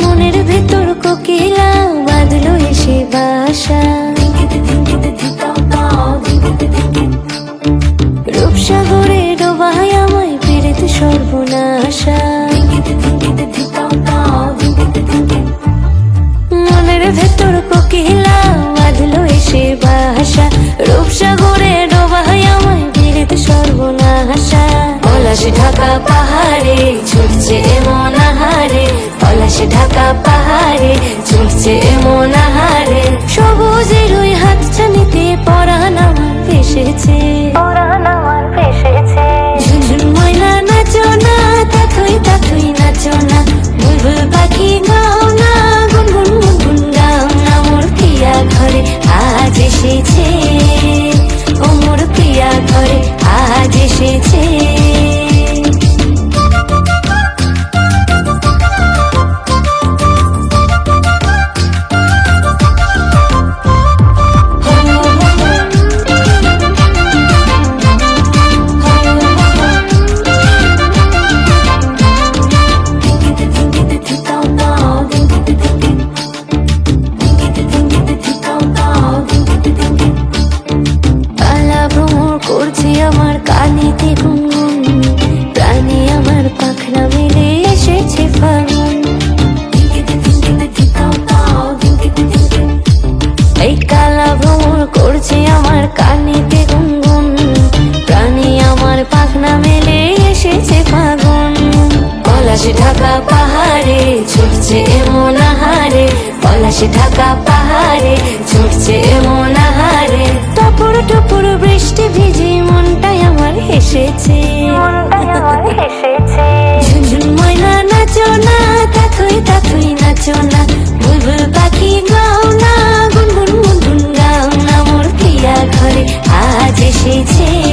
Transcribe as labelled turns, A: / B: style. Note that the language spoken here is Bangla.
A: মনের ভেতর এসে বাসা রূপসাগরে ডোবায় আমায় পেরেতে সর্বনাশা ঢাকা পাহাড়ে, ঝুলছে এমন আহারে, পলাশে ঢাকা পাহাড়ে, ঝুলছে এমন আহারে। সবুজের ওই হাতছানিতে পরা নাম এসেছে। করছে আমার কানেতে গুনগুন। প্রাণী আমার পাখনা মেলে এসেছে ফাগুন। এই কালা ভ্রমর করছে আমার কানেতে গুনগুন। প্রাণে আমার পাখনা মেলে এসেছে ফাগুন। পলাশ ঢাকা পাহাড়ে ছুটছে এমন আহারে। পলাশ ঢাকা পাহাড়ে ছুটছে এমন 奇迹。